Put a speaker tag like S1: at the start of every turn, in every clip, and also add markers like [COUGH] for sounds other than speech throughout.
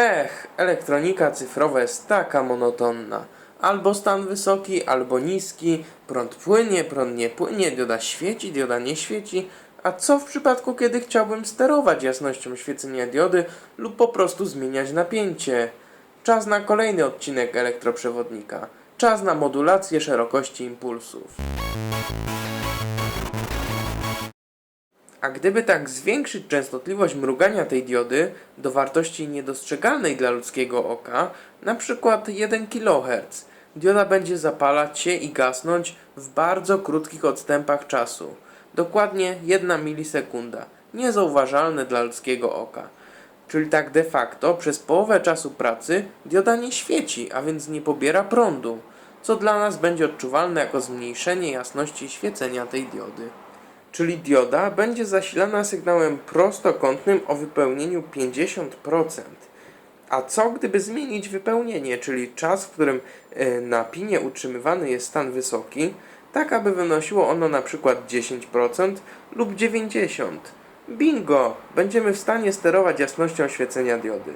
S1: Ech, elektronika cyfrowa jest taka monotonna. Albo stan wysoki, albo niski, prąd płynie, prąd nie płynie, dioda świeci, dioda nie świeci. A co w przypadku, kiedy chciałbym sterować jasnością świecenia diody lub po prostu zmieniać napięcie? Czas na kolejny odcinek elektroprzewodnika. Czas na modulację szerokości impulsów. A gdyby tak zwiększyć częstotliwość mrugania tej diody do wartości niedostrzegalnej dla ludzkiego oka, przykład 1 kHz, dioda będzie zapalać się i gasnąć w bardzo krótkich odstępach czasu. Dokładnie 1 milisekunda. Niezauważalne dla ludzkiego oka. Czyli tak de facto przez połowę czasu pracy dioda nie świeci, a więc nie pobiera prądu, co dla nas będzie odczuwalne jako zmniejszenie jasności świecenia tej diody. Czyli dioda będzie zasilana sygnałem prostokątnym o wypełnieniu 50%. A co gdyby zmienić wypełnienie, czyli czas, w którym e, na pinie utrzymywany jest stan wysoki, tak aby wynosiło ono na przykład 10% lub 90%? Bingo! Będziemy w stanie sterować jasnością świecenia diody.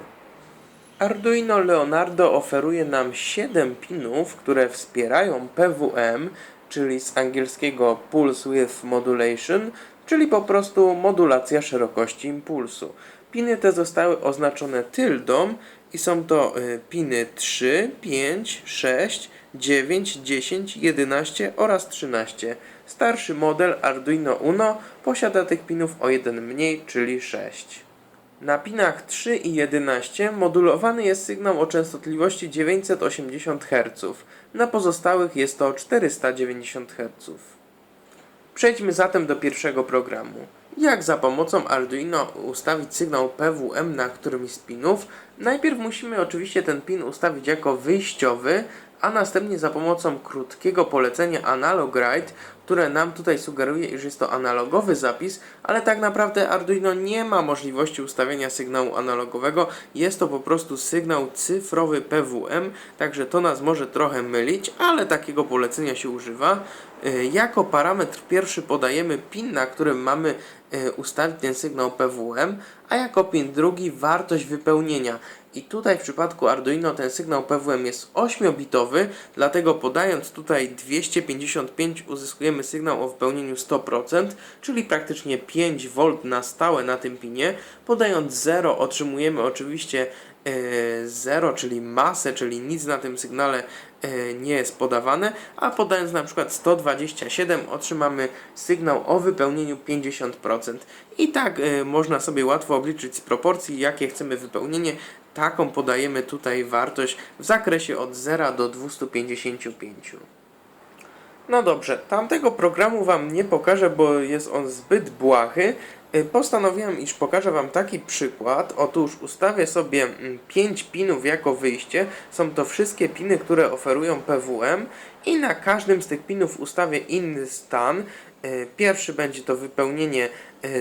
S1: Arduino Leonardo oferuje nam 7 pinów, które wspierają PWM, czyli z angielskiego Pulse Width Modulation, czyli po prostu modulacja szerokości impulsu. Piny te zostały oznaczone tyldą i są to y, piny 3, 5, 6, 9, 10, 11 oraz 13. Starszy model Arduino Uno posiada tych pinów o jeden mniej, czyli 6. Na pinach 3 i 11 modulowany jest sygnał o częstotliwości 980 Hz. Na pozostałych jest to 490 Hz. Przejdźmy zatem do pierwszego programu. Jak za pomocą Arduino ustawić sygnał PWM na którymś z pinów? Najpierw musimy oczywiście ten pin ustawić jako wyjściowy, a następnie za pomocą krótkiego polecenia Analog Write, które nam tutaj sugeruje, iż jest to analogowy zapis, ale tak naprawdę Arduino nie ma możliwości ustawienia sygnału analogowego, jest to po prostu sygnał cyfrowy PWM, także to nas może trochę mylić, ale takiego polecenia się używa. Y, Jako parametr pierwszy podajemy pin, na którym mamy y, ustawić ten sygnał PWM, a jako pin drugi wartość wypełnienia. I tutaj w przypadku Arduino ten sygnał PWM jest 8-bitowy, dlatego podając tutaj 255 uzyskujemy sygnał o wypełnieniu 100%, czyli praktycznie 5V na stałe na tym pinie. Podając 0 otrzymujemy oczywiście 0, czyli masę, czyli nic na tym sygnale e, nie jest podawane, a podając na przykład 127 otrzymamy sygnał o wypełnieniu 50%. I tak e, można sobie łatwo obliczyć z proporcji, jakie chcemy wypełnienie. Taką podajemy tutaj wartość w zakresie od 0 do 255. No dobrze, tamtego programu Wam nie pokażę, bo jest on zbyt błahy. Y, Postanowiłem, iż pokażę Wam taki przykład. Otóż ustawię sobie 5 pinów jako wyjście. Są to wszystkie piny, które oferują PWM i na każdym z tych pinów ustawię inny stan. Y, Pierwszy będzie to wypełnienie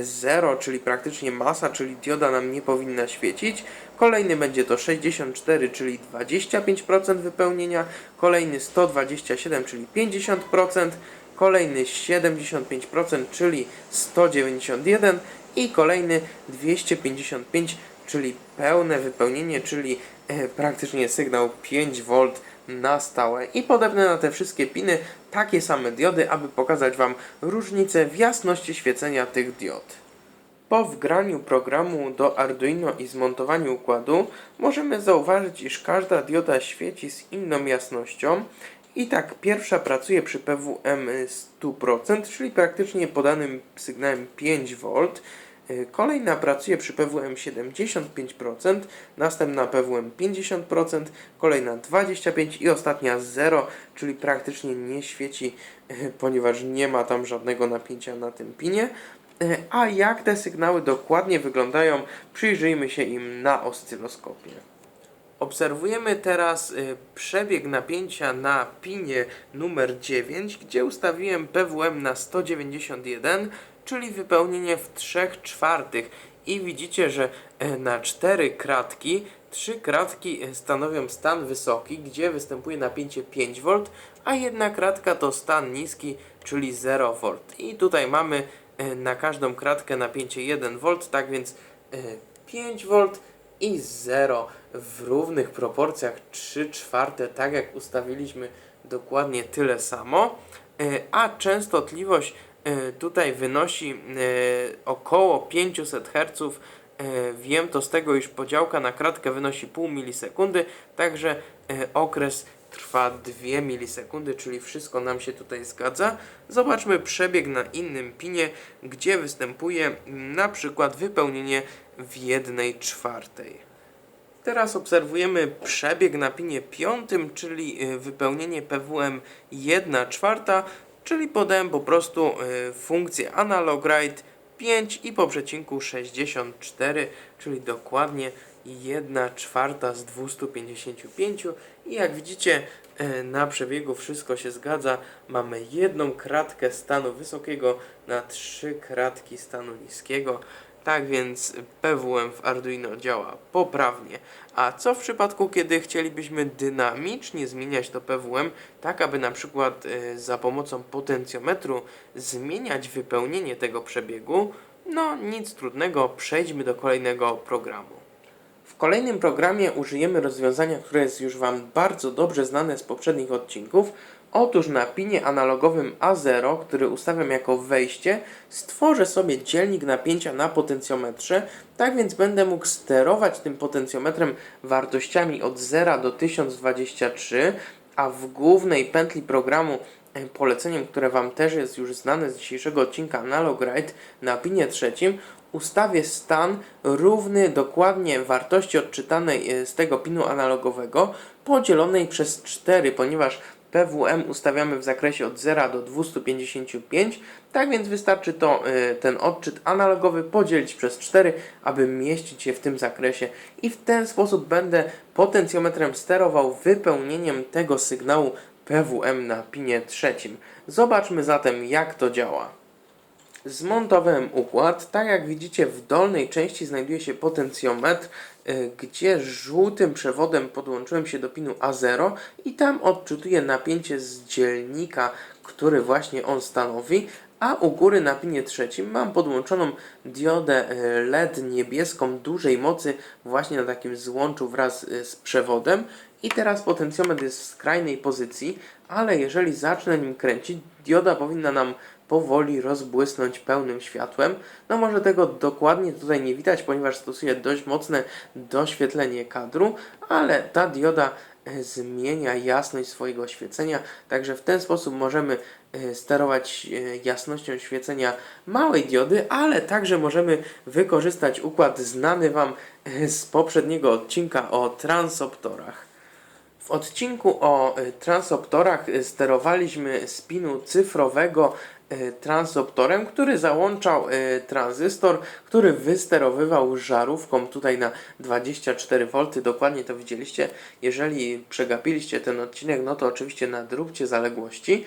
S1: 0, czyli praktycznie masa, czyli dioda nam nie powinna świecić. Kolejny będzie to 64, czyli 25% wypełnienia. Kolejny 127, czyli 50% kolejny 75%, czyli 191 i kolejny 255, czyli pełne wypełnienie, czyli e, praktycznie sygnał 5V na stałe i podobne na te wszystkie piny takie same diody, aby pokazać Wam różnicę w jasności świecenia tych diod. Po wgraniu programu do Arduino i zmontowaniu układu możemy zauważyć, iż każda dioda świeci z inną jasnością i tak pierwsza pracuje przy PWM 100%, czyli praktycznie podanym sygnałem 5V. Y, Kolejna pracuje przy PWM 75%, następna PWM 50%, kolejna 25% i ostatnia 0, czyli praktycznie nie świeci, [LAUGHS] ponieważ nie ma tam żadnego napięcia na tym pinie. Y, A jak te sygnały dokładnie wyglądają, przyjrzyjmy się im na oscyloskopie. Obserwujemy teraz y, przebieg napięcia na pinie numer 9, gdzie ustawiłem PWM na 191, czyli wypełnienie w 3 czwartych. I widzicie, że e, na 4 kratki, 3 kratki e, stanowią stan wysoki, gdzie występuje napięcie 5V, a jedna kratka to stan niski, czyli 0V. I tutaj mamy e, na każdą kratkę napięcie 1V, tak więc e, 5V i 0 w równych proporcjach 3 czwarte, tak jak ustawiliśmy dokładnie tyle samo, e, a częstotliwość e, tutaj wynosi e, około 500 Hz. E, Wiem to z tego, iż podziałka na kratkę wynosi pół milisekundy, także e, okres trwa 2 milisekundy, czyli wszystko nam się tutaj zgadza. Zobaczmy przebieg na innym pinie, gdzie występuje na przykład wypełnienie w 1 czwartej. Teraz obserwujemy przebieg na pinie piątym, czyli y, wypełnienie PWM 1 czwarta, czyli podałem po prostu y, funkcję analog write 5 i po przecinku 64, czyli dokładnie 1 czwarta z 255 i jak widzicie y, na przebiegu wszystko się zgadza. Mamy jedną kratkę stanu wysokiego na trzy kratki stanu niskiego. Tak więc PWM w Arduino działa poprawnie. A co w przypadku, kiedy chcielibyśmy dynamicznie zmieniać to PWM, tak aby na przykład y, za pomocą potencjometru zmieniać wypełnienie tego przebiegu? No nic trudnego, przejdźmy do kolejnego programu. W kolejnym programie użyjemy rozwiązania, które jest już Wam bardzo dobrze znane z poprzednich odcinków. Otóż na pinie analogowym A0, który ustawiam jako wejście, stworzę sobie dzielnik napięcia na potencjometrze, tak więc będę mógł sterować tym potencjometrem wartościami od 0 do 1023, a w głównej pętli programu e, poleceniem, które Wam też jest już znane z dzisiejszego odcinka Analog Write na pinie trzecim, ustawię stan równy dokładnie wartości odczytanej e, z tego pinu analogowego podzielonej przez 4, ponieważ PWM ustawiamy w zakresie od 0 do 255, tak więc wystarczy to y, ten odczyt analogowy podzielić przez 4, aby mieścić się w tym zakresie i w ten sposób będę potencjometrem sterował wypełnieniem tego sygnału PWM na pinie trzecim. Zobaczmy zatem jak to działa. Zmontowałem układ. Tak jak widzicie w dolnej części znajduje się potencjometr, y, gdzie żółtym przewodem podłączyłem się do pinu A0 i tam odczytuję napięcie z dzielnika, który właśnie on stanowi. A u góry na pinie trzecim mam podłączoną diodę y, LED niebieską dużej mocy właśnie na takim złączu wraz y, z przewodem. I teraz potencjometr jest w skrajnej pozycji, ale jeżeli zacznę nim kręcić, dioda powinna nam powoli rozbłysnąć pełnym światłem. No może tego dokładnie tutaj nie widać, ponieważ stosuję dość mocne doświetlenie kadru, ale ta dioda e, zmienia jasność swojego świecenia, także w ten sposób możemy e, sterować e, jasnością świecenia małej diody, ale także możemy wykorzystać układ znany Wam z poprzedniego odcinka o transoptorach. W odcinku o transoptorach sterowaliśmy spinu cyfrowego transoptorem, który załączał y, tranzystor, który wysterowywał żarówką tutaj na 24V. Dokładnie to widzieliście. Jeżeli przegapiliście ten odcinek, no to oczywiście nadróbcie zaległości.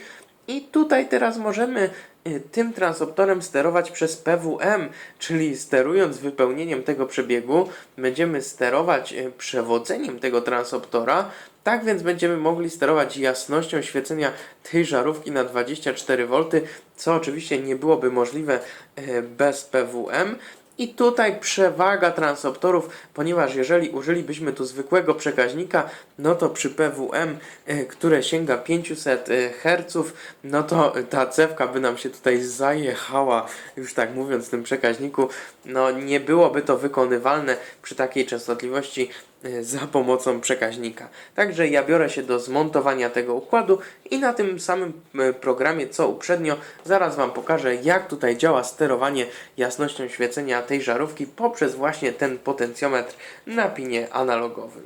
S1: I tutaj teraz możemy y, tym transoptorem sterować przez PWM, czyli sterując wypełnieniem tego przebiegu, będziemy sterować przewodzeniem tego transoptora. Tak więc będziemy mogli sterować jasnością świecenia tej żarówki na 24V, co oczywiście nie byłoby możliwe y, bez PWM. I tutaj przewaga transoptorów, ponieważ jeżeli użylibyśmy tu zwykłego przekaźnika, no to przy PWM, y, które sięga 500 y, Hz, no to ta cewka by nam się tutaj zajechała, już tak mówiąc, w tym przekaźniku. No nie byłoby to wykonywalne przy takiej częstotliwości za pomocą przekaźnika. Także ja biorę się do zmontowania tego układu i na tym samym y, programie co uprzednio zaraz Wam pokażę jak tutaj działa sterowanie jasnością świecenia tej żarówki poprzez właśnie ten potencjometr na pinie analogowym.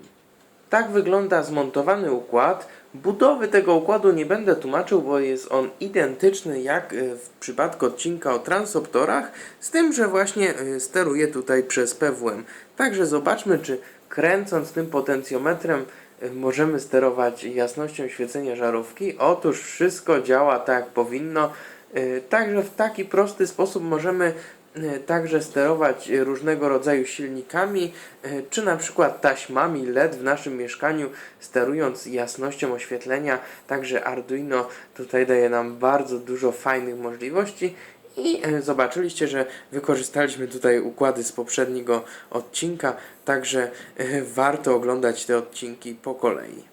S1: Tak wygląda zmontowany układ. Budowy tego układu nie będę tłumaczył, bo jest on identyczny jak y, w przypadku odcinka o transoptorach, z tym, że właśnie y, steruję tutaj przez PWM. Także zobaczmy, czy kręcąc tym potencjometrem y, możemy sterować jasnością świecenia żarówki. Otóż wszystko działa tak jak powinno. Y, Także w taki prosty sposób możemy y, także sterować różnego rodzaju silnikami, czy na przykład taśmami LED w naszym mieszkaniu, sterując jasnością oświetlenia. Także Arduino tutaj daje nam bardzo dużo fajnych możliwości. I e, zobaczyliście, że wykorzystaliśmy tutaj układy z poprzedniego odcinka, także e, warto oglądać te odcinki po kolei.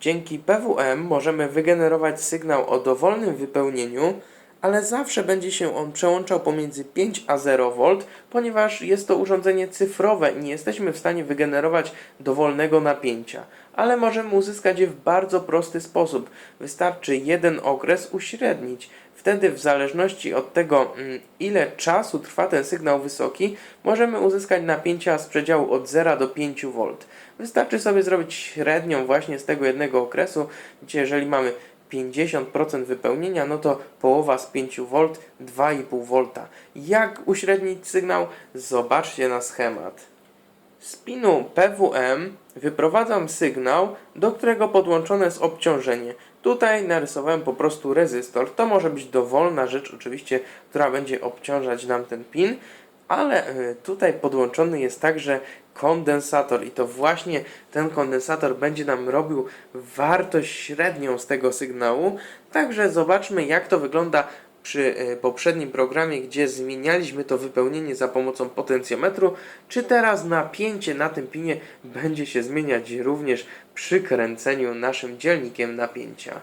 S1: Dzięki PWM możemy wygenerować sygnał o dowolnym wypełnieniu, ale zawsze będzie się on przełączał pomiędzy 5 a 0 V, ponieważ jest to urządzenie cyfrowe i nie jesteśmy w stanie wygenerować dowolnego napięcia, ale możemy uzyskać je w bardzo prosty sposób. Wystarczy jeden okres uśrednić. Wtedy w zależności od tego, mm, ile czasu trwa ten sygnał wysoki, możemy uzyskać napięcia z przedziału od 0 do 5 V. Wystarczy sobie zrobić średnią właśnie z tego jednego okresu, gdzie jeżeli mamy 50% wypełnienia, no to połowa z 5 V 2,5 V. Jak uśrednić sygnał? Zobaczcie na schemat. Z pinu PWM wyprowadzam sygnał, do którego podłączone jest obciążenie. Tutaj narysowałem po prostu rezystor. To może być dowolna rzecz oczywiście, która będzie obciążać nam ten pin, ale y, tutaj podłączony jest także kondensator i to właśnie ten kondensator będzie nam robił wartość średnią z tego sygnału. Także zobaczmy jak to wygląda przy y, poprzednim programie, gdzie zmienialiśmy to wypełnienie za pomocą potencjometru, czy teraz napięcie na tym pinie będzie się zmieniać również przy kręceniu naszym dzielnikiem napięcia.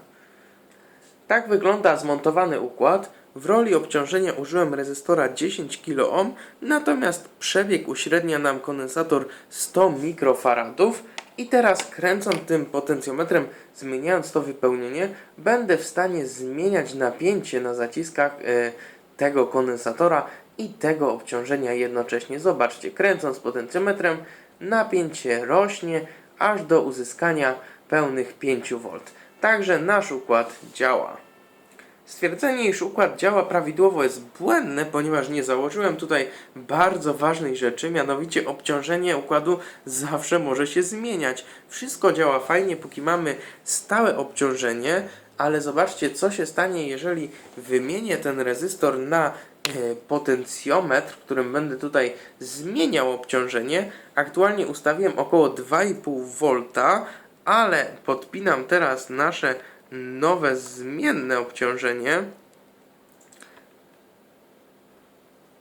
S1: Tak wygląda zmontowany układ. W roli obciążenia użyłem rezystora 10 kΩ, natomiast przebieg uśrednia nam kondensator 100 mikrofaradów. I teraz kręcąc tym potencjometrem, zmieniając to wypełnienie, będę w stanie zmieniać napięcie na zaciskach e, tego kondensatora i tego obciążenia jednocześnie. Zobaczcie, kręcąc potencjometrem, napięcie rośnie aż do uzyskania pełnych 5 V. Także nasz układ działa. Stwierdzenie, iż układ działa prawidłowo jest błędne, ponieważ nie założyłem tutaj bardzo ważnej rzeczy, mianowicie obciążenie układu zawsze może się zmieniać. Wszystko działa fajnie, póki mamy stałe obciążenie, ale zobaczcie, co się stanie, jeżeli wymienię ten rezystor na e, potencjometr, którym będę tutaj zmieniał obciążenie. Aktualnie ustawiłem około 2,5 V, ale podpinam teraz nasze nowe zmienne obciążenie.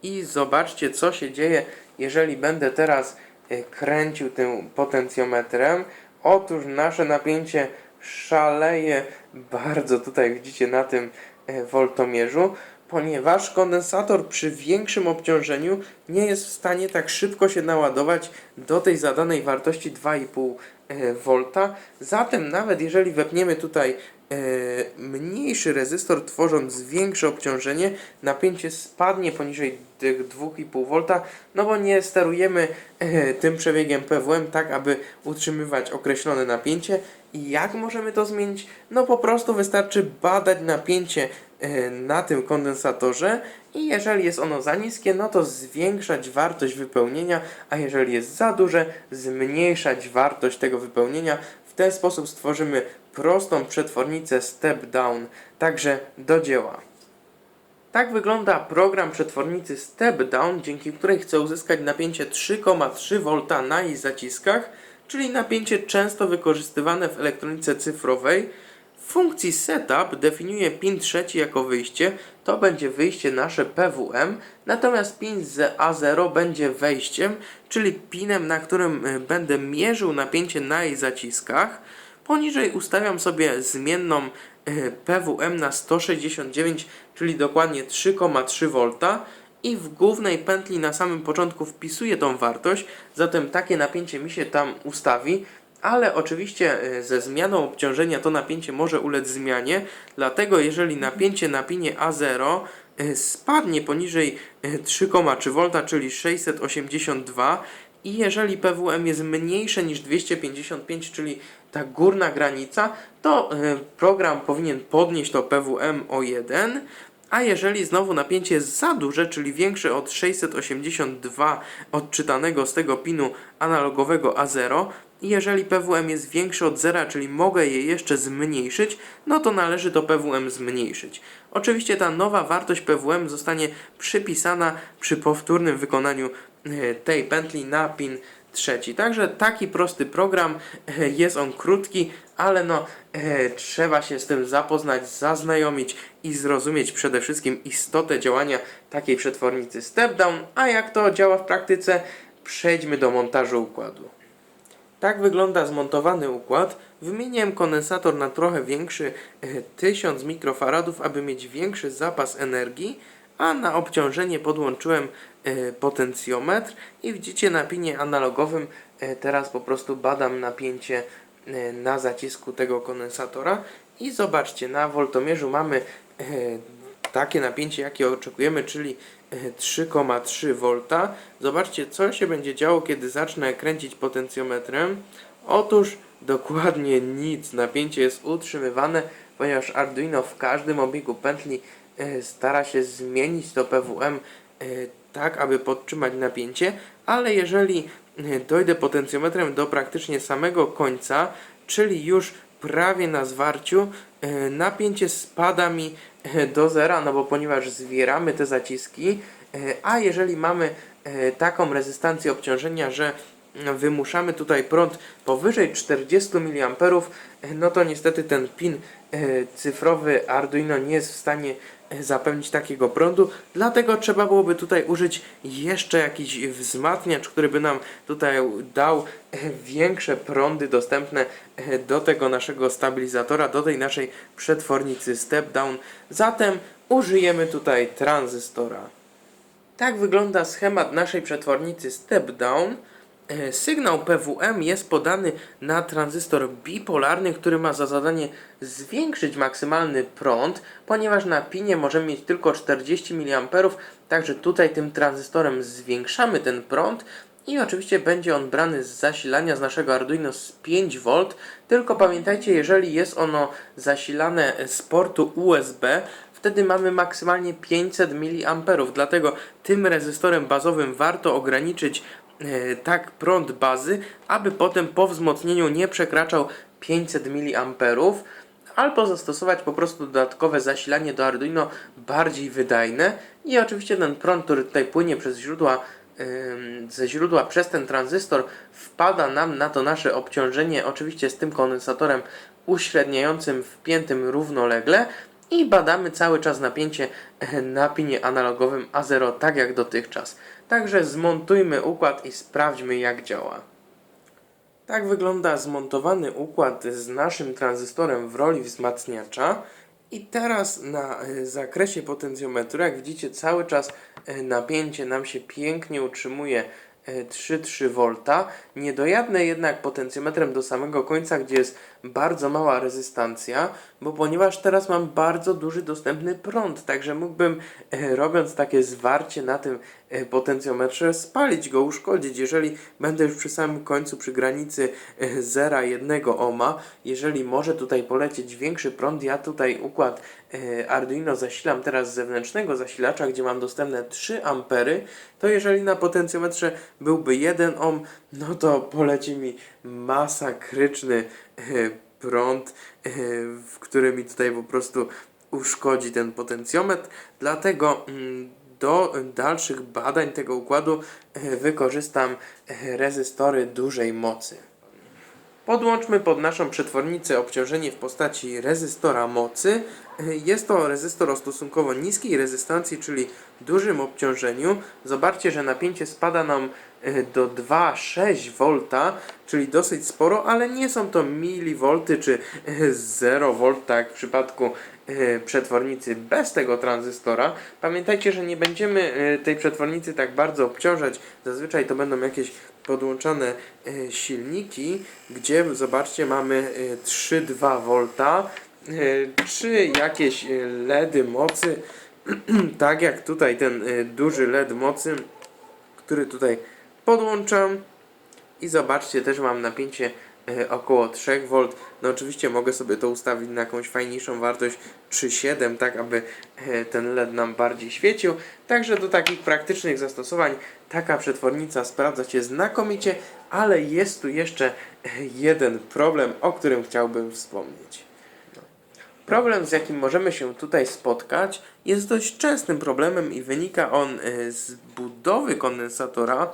S1: I zobaczcie, co się dzieje, jeżeli będę teraz e, kręcił tym potencjometrem. Otóż nasze napięcie szaleje bardzo tutaj widzicie na tym e, woltomierzu, ponieważ kondensator przy większym obciążeniu nie jest w stanie tak szybko się naładować do tej zadanej wartości 2,5 V. Zatem nawet jeżeli wepniemy tutaj e, mniejszy rezystor, tworząc większe obciążenie, napięcie spadnie poniżej tych 2,5 V, no bo nie sterujemy e, tym przebiegiem PWM tak, aby utrzymywać określone napięcie. I jak możemy to zmienić? No po prostu wystarczy badać napięcie e, na tym kondensatorze i jeżeli jest ono za niskie, no to zwiększać wartość wypełnienia, a jeżeli jest za duże, zmniejszać wartość tego wypełnienia. W ten sposób stworzymy prostą przetwornicę step down. Także do dzieła. Tak wygląda program przetwornicy step down, dzięki której chcę uzyskać napięcie 3,3 V na jej zaciskach, czyli napięcie często wykorzystywane w elektronice cyfrowej. W funkcji setup definiuję pin trzeci jako wyjście, to będzie wyjście nasze PWM, natomiast pin z A0 będzie wejściem, czyli pinem, na którym y, będę mierzył napięcie na jej zaciskach. Poniżej ustawiam sobie zmienną y, PWM na 169, czyli dokładnie 3,3 V i w głównej pętli na samym początku wpisuję tą wartość, zatem takie napięcie mi się tam ustawi ale oczywiście y, ze zmianą obciążenia to napięcie może ulec zmianie, dlatego jeżeli napięcie na pinie A0 y, spadnie poniżej y, 3,3 V, czyli 682 i jeżeli PWM jest mniejsze niż 255, czyli ta górna granica, to program powinien podnieść to PWM o 1, a jeżeli znowu napięcie jest za duże, czyli większe od 682 odczytanego z tego pinu analogowego A0, i jeżeli PWM jest większy od zera, czyli mogę je jeszcze zmniejszyć, no to należy to PWM zmniejszyć. Oczywiście ta nowa wartość PWM zostanie przypisana przy powtórnym wykonaniu e, tej pętli na pin trzeci. Także taki prosty program, [LAUGHS] jest on krótki, ale no [LAUGHS] trzeba się z tym zapoznać, zaznajomić i zrozumieć przede wszystkim istotę działania takiej przetwornicy step down, a jak to działa w praktyce, przejdźmy do montażu układu. Tak wygląda zmontowany układ. Wymieniłem kondensator na trochę większy, [LAUGHS] e, 1000 mikrofaradów, aby mieć większy zapas energii, a na obciążenie podłączyłem potencjometr i widzicie na pinie analogowym e, teraz po prostu badam napięcie e, na zacisku tego kondensatora i zobaczcie, na woltomierzu mamy e, takie napięcie, jakie oczekujemy, czyli e, 3,3 V. Zobaczcie, co się będzie działo, kiedy zacznę kręcić potencjometrem. Otóż dokładnie nic. Napięcie jest utrzymywane, ponieważ Arduino w każdym obiegu pętli e, stara się zmienić to PWM e, tak, aby podtrzymać napięcie, ale jeżeli e, dojdę potencjometrem do praktycznie samego końca, czyli już prawie na zwarciu, e, napięcie spada mi e, do zera, no bo ponieważ zwieramy te zaciski, a jeżeli mamy taką rezystancję obciążenia, że wymuszamy tutaj prąd powyżej 40 mA, no to niestety ten pin e, cyfrowy Arduino nie jest w stanie e, zapewnić takiego prądu, dlatego trzeba byłoby tutaj użyć jeszcze jakiś wzmacniacz, który by nam tutaj dał e, większe prądy dostępne do tego naszego stabilizatora, do tej naszej przetwornicy step down. Zatem użyjemy tutaj tranzystora. Tak wygląda schemat naszej przetwornicy step down. E, Sygnał PWM jest podany na tranzystor bipolarny, który ma za zadanie zwiększyć maksymalny prąd, ponieważ na pinie możemy mieć tylko 40 mA, także tutaj tym tranzystorem zwiększamy ten prąd i oczywiście będzie on brany z zasilania z naszego Arduino z 5V, tylko pamiętajcie, jeżeli jest ono zasilane z portu USB, wtedy mamy maksymalnie 500 mA, dlatego tym rezystorem bazowym warto ograniczyć tak prąd bazy, aby potem po wzmocnieniu nie przekraczał 500 mA, albo zastosować po prostu dodatkowe zasilanie do Arduino bardziej wydajne i oczywiście ten prąd, który tutaj płynie przez źródła ze źródła przez ten tranzystor wpada nam na to nasze obciążenie, oczywiście z tym kondensatorem uśredniającym wpiętym równolegle i badamy cały czas napięcie e, na pinie analogowym A0 tak jak dotychczas. Także zmontujmy układ i sprawdźmy jak działa. Tak wygląda zmontowany układ z naszym tranzystorem w roli wzmacniacza. I teraz na e, zakresie potencjometru, jak widzicie, cały czas e, napięcie nam się pięknie utrzymuje e, 3,3 V. Nie dojadę jednak potencjometrem do samego końca, gdzie jest bardzo mała rezystancja, bo ponieważ teraz mam bardzo duży dostępny prąd, także mógłbym e, robiąc takie zwarcie na tym e, potencjometrze spalić go, uszkodzić. Jeżeli będę już przy samym końcu, przy granicy e, 0,1 ohma, jeżeli może tutaj polecieć większy prąd, ja tutaj układ e, Arduino zasilam teraz z zewnętrznego zasilacza, gdzie mam dostępne 3 ampery, to jeżeli na potencjometrze byłby 1 ohm, no to poleci mi masakryczny e, prąd, e, w który mi tutaj po prostu uszkodzi ten potencjometr. Dlatego mm, do dalszych badań tego układu e, wykorzystam e, rezystory dużej mocy. Podłączmy pod naszą przetwornicę obciążenie w postaci rezystora mocy. Jest to rezystor o stosunkowo niskiej rezystancji, czyli dużym obciążeniu. Zobaczcie, że napięcie spada nam e, do 2,6 V, czyli dosyć sporo, ale nie są to milivolty czy e, 0 V, tak jak w przypadku e, przetwornicy bez tego tranzystora. Pamiętajcie, że nie będziemy tej przetwornicy tak bardzo obciążać. Zazwyczaj to będą jakieś podłączone silniki, gdzie zobaczcie mamy e, 3,2 V, czy jakieś LEDy mocy, [CLEARS THROAT] tak jak tutaj ten duży LED mocy, który tutaj podłączam i zobaczcie, też mam napięcie e, około 3V. No oczywiście mogę sobie to ustawić na jakąś fajniejszą wartość 3,7, tak aby e, ten LED nam bardziej świecił. Także do takich praktycznych zastosowań taka przetwornica sprawdza się znakomicie, ale jest tu jeszcze e, jeden problem, o którym chciałbym wspomnieć. Problem, z jakim możemy się tutaj spotkać, jest dość częstym problemem i wynika on z budowy kondensatora.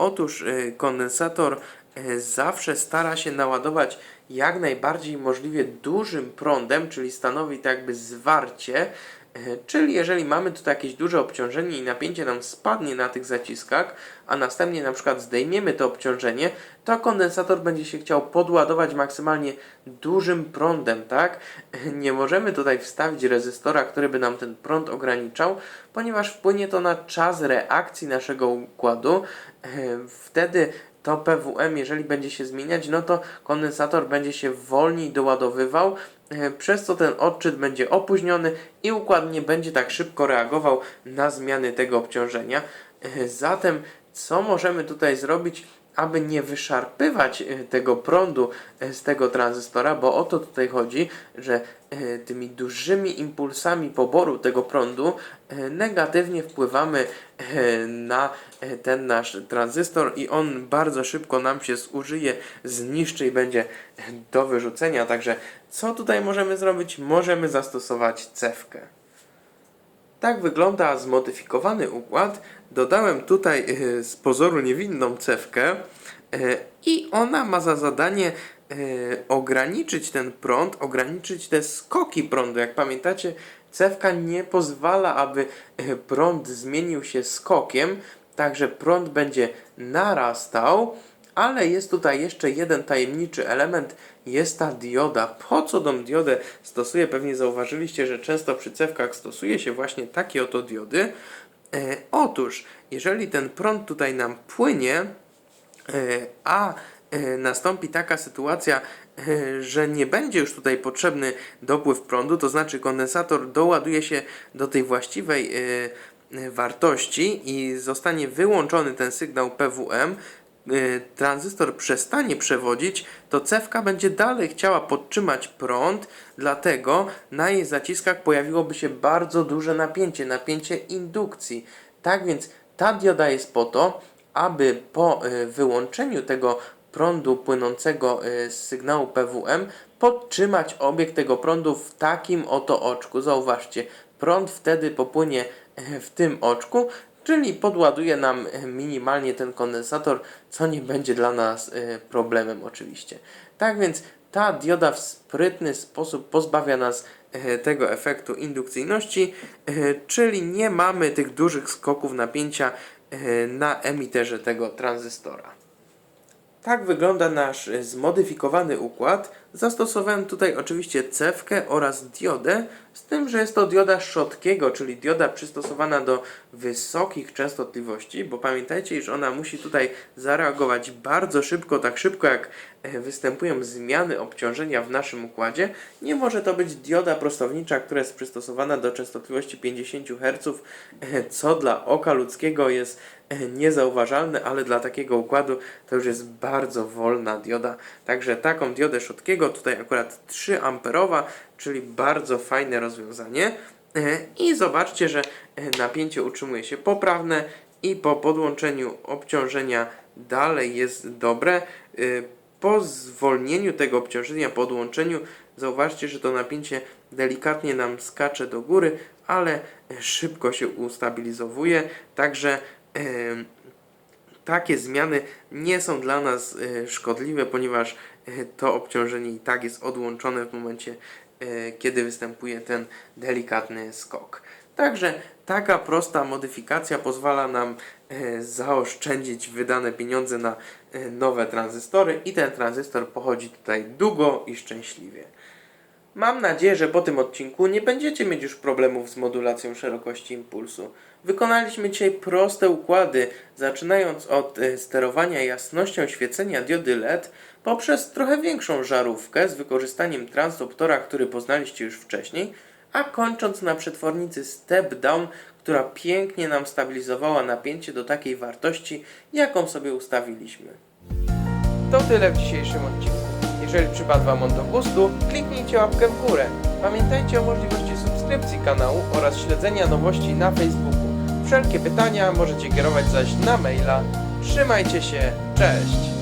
S1: Otóż e, kondensator e, zawsze stara się naładować jak najbardziej możliwie dużym prądem, czyli stanowi to jakby zwarcie. E, Czyli jeżeli mamy tutaj jakieś duże obciążenie i napięcie nam spadnie na tych zaciskach, a następnie na przykład zdejmiemy to obciążenie, to kondensator będzie się chciał podładować maksymalnie dużym prądem, tak? [LAUGHS] Nie możemy tutaj wstawić rezystora, który by nam ten prąd ograniczał, ponieważ wpłynie to na czas reakcji naszego układu. E, Wtedy to PWM, jeżeli będzie się zmieniać, no to kondensator będzie się wolniej doładowywał, e, przez co ten odczyt będzie opóźniony i układ nie będzie tak szybko reagował na zmiany tego obciążenia. E, Zatem, co możemy tutaj zrobić, aby nie wyszarpywać e, tego prądu e, z tego tranzystora, bo o to tutaj chodzi, że e, tymi dużymi impulsami poboru tego prądu negatywnie wpływamy na ten nasz tranzystor i on bardzo szybko nam się zużyje, zniszczy i będzie do wyrzucenia. Także co tutaj możemy zrobić? Możemy zastosować cewkę. Tak wygląda zmodyfikowany układ. Dodałem tutaj e, z pozoru niewinną cewkę e, i ona ma za zadanie e, ograniczyć ten prąd, ograniczyć te skoki prądu. Jak pamiętacie, cewka nie pozwala, aby prąd zmienił się skokiem, także prąd będzie narastał. Ale jest tutaj jeszcze jeden tajemniczy element, jest ta dioda. Po co tą diodę stosuję? Pewnie zauważyliście, że często przy cewkach stosuje się właśnie takie oto diody. E, otóż, jeżeli ten prąd tutaj nam płynie, e, a e, nastąpi taka sytuacja, e, że nie będzie już tutaj potrzebny dopływ prądu, to znaczy kondensator doładuje się do tej właściwej e, e, wartości i zostanie wyłączony ten sygnał PWM, tranzystor przestanie przewodzić, to cewka będzie dalej chciała podtrzymać prąd, dlatego na jej zaciskach pojawiłoby się bardzo duże napięcie, napięcie indukcji. Tak więc ta dioda jest po to, aby po y, wyłączeniu tego prądu płynącego y, z sygnału PWM podtrzymać obieg tego prądu w takim oto oczku. Zauważcie, prąd wtedy popłynie e, w tym oczku, czyli podładuje nam e, minimalnie ten kondensator, co nie będzie dla nas e, problemem oczywiście. Tak więc ta dioda w sprytny sposób pozbawia nas e, tego efektu indukcyjności, czyli nie mamy tych dużych skoków napięcia na emiterze tego tranzystora. Tak wygląda nasz zmodyfikowany układ. Zastosowałem tutaj oczywiście cewkę oraz diodę, z tym, że jest to dioda Schottkiego, czyli dioda przystosowana do wysokich częstotliwości, bo pamiętajcie, iż ona musi tutaj zareagować bardzo szybko, tak szybko jak e, występują zmiany obciążenia w naszym układzie. Nie może to być dioda prostownicza, która jest przystosowana do częstotliwości 50 Hz, e, co dla oka ludzkiego jest [LAUGHS] niezauważalne, ale dla takiego układu to już jest bardzo wolna dioda. Także taką diodę Schottkiego, tutaj akurat 3 amperowa, czyli bardzo fajne rozwiązanie. E, I zobaczcie, że e, napięcie utrzymuje się poprawne i po podłączeniu obciążenia dalej jest dobre. E, Po zwolnieniu tego obciążenia, podłączeniu, zauważcie, że to napięcie delikatnie nam skacze do góry, ale szybko się ustabilizowuje. Także takie zmiany nie są dla nas e, szkodliwe, ponieważ e, to obciążenie i tak jest odłączone w momencie, e, kiedy występuje ten delikatny skok. Także taka prosta modyfikacja pozwala nam zaoszczędzić wydane pieniądze na nowe tranzystory i ten tranzystor pochodzi tutaj długo i szczęśliwie. Mam nadzieję, że po tym odcinku nie będziecie mieć już problemów z modulacją szerokości impulsu. Wykonaliśmy dzisiaj proste układy, zaczynając od e, sterowania jasnością świecenia diody LED poprzez trochę większą żarówkę z wykorzystaniem transduktora, który poznaliście już wcześniej, a kończąc na przetwornicy step down, która pięknie nam stabilizowała napięcie do takiej wartości, jaką sobie ustawiliśmy. To tyle w dzisiejszym odcinku. Jeżeli przypadł Wam on do gustu, kliknijcie łapkę w górę. Pamiętajcie o możliwości subskrypcji kanału oraz śledzenia nowości na Facebooku. Wszelkie pytania możecie kierować zaś na maila. Trzymajcie się, cześć!